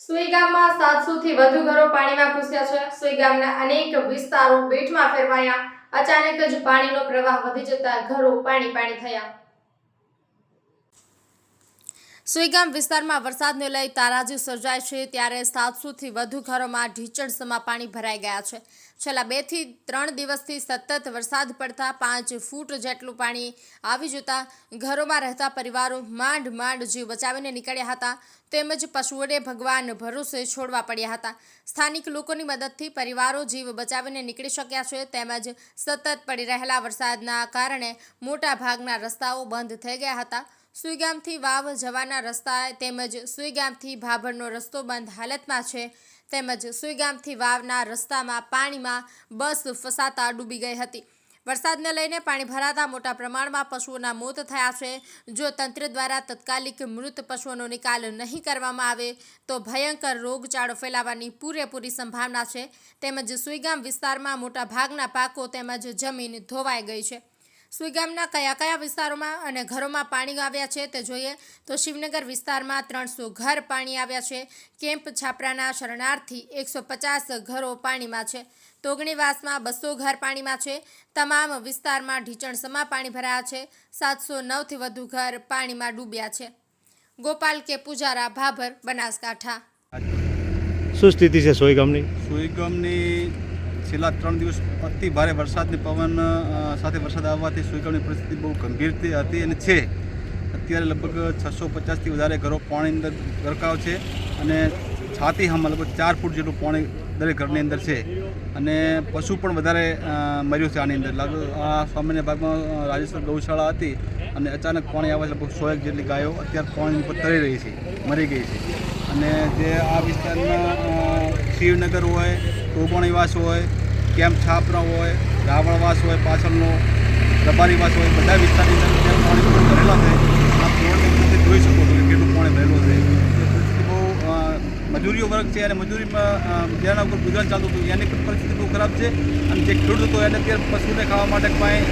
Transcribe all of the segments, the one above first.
સુઈ ગામમાં સાતસો થી વધુ ઘરો પાણીમાં ઘૂસ્યા છે. સુઈ ગામના અનેક વિસ્તારો બેટમાં ફેરવાયા. અચાનક જ પાણીનો પ્રવાહ વધી જતા ઘરો પાણી પાણી થયા. સુઈગામ વિસ્તારમાં વરસાદને લઈ તારાજી સર્જાય છે. ત્યારે સાતસોથી વધુ ઘરોમાં ઢીચણસમાં પાણી ભરાઈ ગયા છે. છેલ્લા બેથી ત્રણ દિવસથી સતત વરસાદ પડતા પાંચ ફૂટ જેટલું પાણી આવી જતા ઘરોમાં રહેતા પરિવારો માંડ માંડ જીવ બચાવીને નીકળ્યા હતા. તેમજ પશુઓને ભગવાન ભરોસે છોડવા પડ્યા હતા. સ્થાનિક લોકોની મદદથી પરિવારો જીવ બચાવીને નીકળી શક્યા છે. તેમજ સતત પડી રહેલા વરસાદના કારણે મોટા ભાગના રસ્તાઓ બંધ થઈ ગયા હતા. સુઈગામથી વાવ જવાના રસ્તા તેમજ સુઈગામથી ભાભરનો રસ્તો બંધ હાલતમાં છે. તેમજ સુઈગામથી વાવના રસ્તામાં પાણીમાં બસ ફસાતા ડૂબી ગઈ હતી. વરસાદને લઈને પાણી ભરાતા મોટા પ્રમાણમાં પશુઓના મોત થયા છે. જો તંત્ર દ્વારા તત્કાલિક મૃત પશુઓનો નિકાલ નહીં કરવામાં આવે, તો ભયંકર રોગચાળો ફેલાવાની પૂરેપૂરી સંભાવના છે. તેમજ સુઈગામ વિસ્તારમાં મોટા ભાગના પાકો તેમજ જમીન ધોવાઈ ગઈ છે. સુઈગામના કયા કયા વિસ્તારોમાં અને ઘરોમાં પાણી આવ્યા છે તે જોઈએ તો શિવનગર વિસ્તારમાં ત્રણસો ઘર પાણી આવ્યા છે. કેમ્પ છાપરાના શરણાર્થી એકસો પચાસ ઘરો પાણીમાં છે. તોગણીવાસમાં બસો ઘર પાણીમાં છે. તમામ વિસ્તારમાં ઢીચણસમાં પાણી ભરાયા છે. સાતસો નવથી વધુ ઘર પાણીમાં ડૂબ્યા છે. ગોપાલ કે પૂજારા ભાભર બનાસકાંઠા. શું સ્થિતિ છે સોય ગામની સુઈગામની છેલ્લા ત્રણ દિવસ અતિ ભારે વરસાદની પવન સાથે વરસાદ આવવાથી સુઈગામની પરિસ્થિતિ બહુ ગંભીર હતી અને છે. અત્યારે લગભગ છસો પચાસથી વધારે ઘરો પાણી અંદર ગરકાવ છે અને છાતી હમ લગભગ ચાર ફૂટ જેટલું પાણી દરેક ઘરની અંદર છે. અને પશુ પણ વધારે મર્યું છે આની અંદર. લાગુ આ સામાન્ય ભાગમાં રાજેશ્વર ગૌશાળા હતી અને અચાનક પાણી આવે લગભગ સો એક જેટલી ગાયો અત્યારે પાણી ઉપર તરી રહી છે, મરી ગઈ છે. અને જે આ વિસ્તારના શિવનગર હોય ટોબણીવાસ હોય કેમ્પ છાપરા હોય, રાવણવાસ હોય, પાછળનો રબારીવાસ હોય, બધા વિસ્તારની અંદર પાણી ઉપર ભરેલા છે. આ ફ્લોરની જોઈ શકો છો કે કેટલું પાણી ભરેલું છે એ પરિસ્થિતિ બહુ અ, મજૂરીઓ વર્ગ છે અને મજૂરીમાં જેના ઉપર ગુજરાન ચાલતું હતું એની પરિસ્થિતિ બહુ ખરાબ છે. અને જે ખેડૂત હતો એને અત્યારે પશુને ખાવા માટે કાંઈ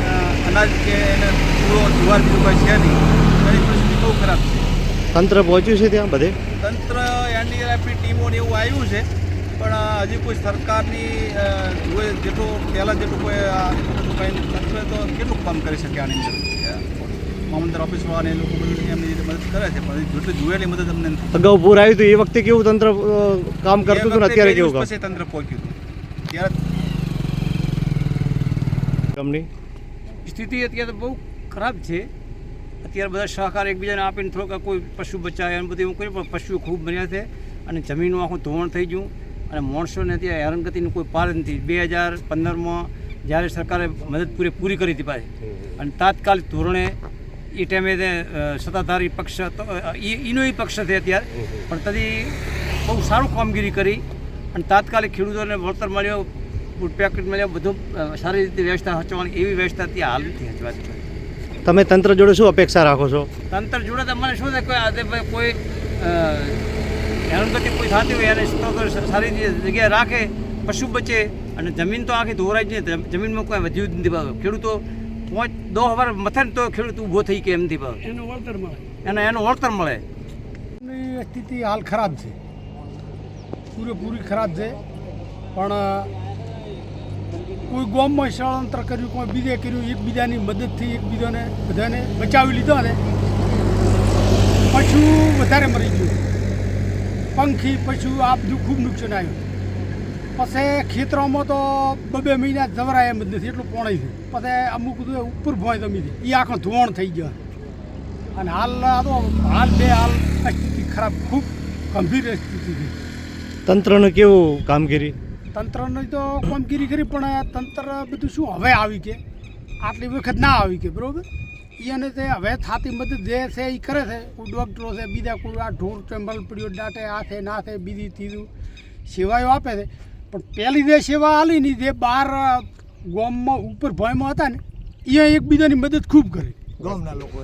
અનાજ કે એને ચૂડો જુવાર બીજું કાંઈ છે નહીં. એની પરિસ્થિતિ બહુ ખરાબ છે. તંત્ર પહોંચ્યું છે ત્યાં બધે? તંત્ર એનડીઆરએફની ટીમોને એવું આવ્યું છે પણ હજી કોઈ સરકારની જોઈએ જેટલું પહેલાં જેટલું કંઈ તંત્ર તો કેટલું કામ કરી શકે આની અંદર? મામલદાર ઓફિસવાળાને એ લોકો બધું એમની રીતે મદદ કરે છે. પણ જેટલી જોયેલી મદદ અમને નથી. અગાઉ પૂર આવ્યું હતું એ વખતે કેવું તંત્ર કામ કરતું હતું ને અત્યારે કેવું પછી તંત્ર પહોંચ્યું હતું. ત્યારે ગામની સ્થિતિ અત્યારે બહુ ખરાબ છે. અત્યારે બધા સહકાર એકબીજાને આપીને થોડોક કોઈ પશુ બચાવે એમ બધું એવું કર્યું પણ પશુઓ ખૂબ મર્યા છે અને જમીનનું આખું ધોવાણ થઈ ગયું. અને માણસોને અત્યારે હેરાનગતિનું કોઈ પાર નથી. બે હજાર પંદરમાં જ્યારે સરકારે મદદ પૂરી પૂરી કરી હતી પાછી. અને તાત્કાલિક ધોરણે એ ટાઈમે સત્તાધારી પક્ષ હતો એ એનો ય પક્ષ છે અત્યારે. પણ તદી બહુ સારું કામગીરી કરી અને તાત્કાલિક ખેડૂતોને વળતર મળ્યો ફૂડ પેકેટ મળ્યો બધું સારી રીતે વ્યવસ્થા હચવાની એવી વ્યવસ્થા ત્યાં હાલ નથી હચવાતી. તમે તંત્ર જોડે શું અપેક્ષા રાખો છો? તંત્ર જોડે તો મને શું છે કોઈ આજે કોઈ અ, હેરાનગતિ કોઈ થતી હોય એને સારી રીતે જગ્યાએ રાખે પશુ બચે અને જમીન તો આખી ધોરાઈ જ નહીં જમીનમાં કોઈ વધ્યું જ નથી ખેડૂતો પાંચ દો હવાર મથે ને તો ખેડૂત ઊભો થઈ કે એમથી ભાવ એનું વળતર મળે. એને એનું વળતર મળે. ની સ્થિતિ હાલ ખરાબ છે. પૂરેપૂરી ખરાબ છે. પણ કોઈ ગોમમાં સ્થળાંતર કર્યું કોઈ બીજે કર્યું એકબીજાની મદદથી એકબીજાને બધાને બચાવી લીધા ને પશુ વધારે મરી ગયું. પંખી પશુ આ બધું ખૂબ નુકસાન આવ્યું. પછી ખેતરોમાં તો બબે મહિના જવરાય એમ જ નથી એટલું પોણાય છે. પછી અમુક ઉપર ભોંય જમી એ આખો ધોણ થઈ ગયા. અને હાલ આ તો હાલ બે હાલ સ્થિતિ ખરાબ ખૂબ ગંભીર સ્થિતિ છે. તંત્રનું કેવું કામગીરી? તંત્રની તો કામગીરી કરી પણ તંત્ર બધું શું હવે આવી કે? આટલી વખત ના આવી કે બરાબર? એને તે હવે થાતી મદદ જે છે એ કરે છે. કોઈ ડૉક્ટરો છે બીજા કોઈ આ ઢોર ચંબલ પડ્યો દાટે આ છે ના છે બીજી ત્રીજું સેવાઓ આપે છે. પણ પહેલી જે સેવા આલી ને જે બાર ગામમાં ઉપર ભયમાં હતા ને એ એકબીજાની મદદ ખૂબ કરી. ગામના લોકો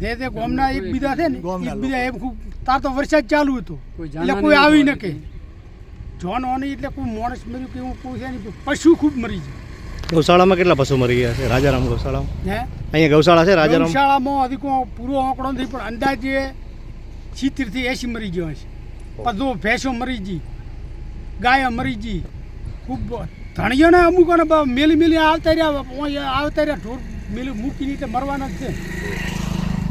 જે તે ગામના એકબીજા છે ને એકબીજા એમ ખૂબ તાર તો વરસાદ ચાલુ હતો. એટલે કોઈ આવી ન કે જોન ઓની એટલે કોઈ માણસ મર્યું કે હું કોઈ છે નહીં પશુ ખૂબ મરી ગૌશાળામાં કેટલા પશુ મરી ગયા છે? રાજારામ ગૌશાળામાં? હે? અહીંયા ગૌશાળા છે રાજારામ? ગૌશાળામાં હજી કોઈ પૂરો આંકડો નથી પણ અંદાજે સિત્તેરથી એંસી મરી ગયો છે. જો ભેંસો મરી ગઈ ગાય મરી જી ખૂબ ધણીઓને અમુકોને મેલી મેલી આવતા રહ્યા. આવતા રહ્યા. ઢોર મેલી મૂકીને તે મરવાના જ છે.